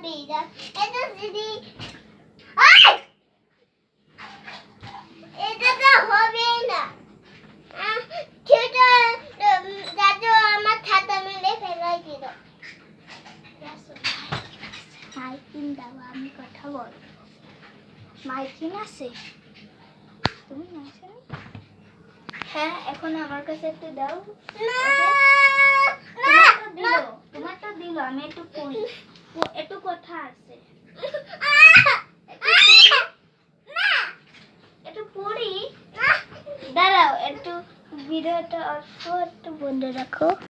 happy da. Ante bote, দাও আমি কথা বল মাইকিন আছে? তুমি হ্যাঁ এখন আমার কাছে একটু দাও। না! তোমারটা না! দিল আমি একটু পড়ি একটু কথা আছে। একটু পড়ি। দাঁড়াও একটু ভিডিওটা অল্প একটু বন্ধ রাখো।